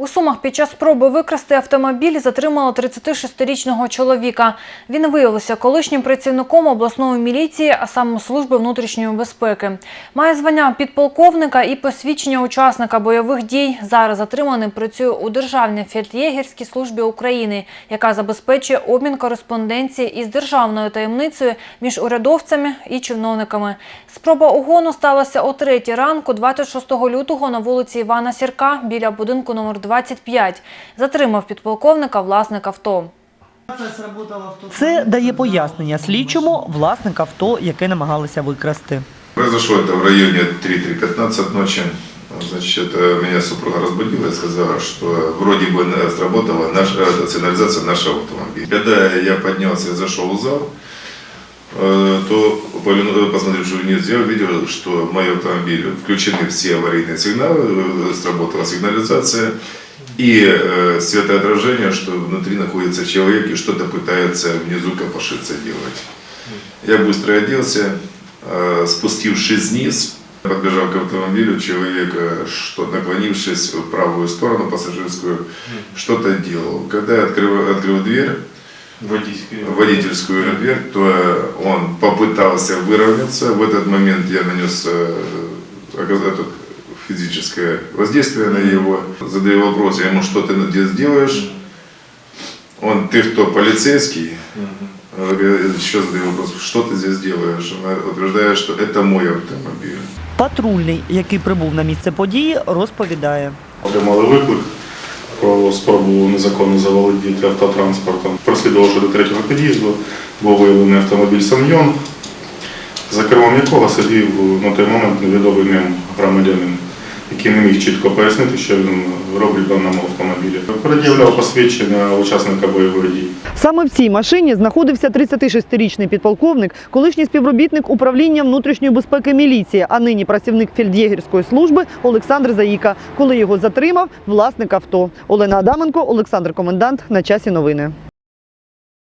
У Сумах під час спроби викрасти автомобіль затримало 36-річного чоловіка. Він виявився колишнім працівником обласної міліції, а саме служби внутрішньої безпеки. Має звання підполковника і посвідчення учасника бойових дій. Зараз затриманий працює у Державній фельд'єгерській службі України, яка забезпечує обмін кореспонденції із державною таємницею між урядовцями і чиновниками. Спроба угону сталася о третій ранку, 26 лютого на вулиці Івана Сірка біля будинку номер 25. Затримав підполковника власник авто. Це дає пояснення слідчому власник авто, яке намагалися викрасти. Произошло это в районе 3-3.15 ночи. Значит, э, меня супруга разбудила и сказала, что вроде бы э, сработала наша э, сигнализация нашего автомобиля. Когда я поднялся и зашел в зал, э, то вниз, я увидел, что в моем автомобиле включены все аварийные сигналы, э, сработала сигнализация и э, светоотражение, что внутри находится человек и что-то пытается внизу копошиться делать. Я быстро оделся, э, спустившись вниз, подбежал к автомобилю, человек, э, что, наклонившись в правую сторону пассажирскую, что-то делал. Когда я открыл, открыл дверь, Водительские. водительскую дверь, то э, он попытался выровняться. В этот момент я нанес э, оказ- это, физическое воздействие на него. Задаю вопрос, я ему, что ты здесь делаешь? Он, ты кто, полицейский? Мгм. Я еще задаю вопрос, что ты здесь делаешь? Она утверждает, что это мой автомобиль. Патрульний, який прибув на місце події, розповідає. Отримали виклик про спробу незаконно заволодіти автотранспортом. Прослідувавши до третього під'їзду, був виявлений автомобіль «Самйон», за кермом якого сидів на той момент невідомий ним громадянин, який не міг чітко пояснити, що він робить в даному автомобілі. Пред'являв посвідчення учасника бойових дій. Саме в цій машині знаходився 36-річний підполковник, колишній співробітник управління внутрішньої безпеки міліції, а нині працівник фельд'єгерської служби Олександр Заїка, коли його затримав власник авто. Олена Адаменко, Олександр Комендант. На часі новини.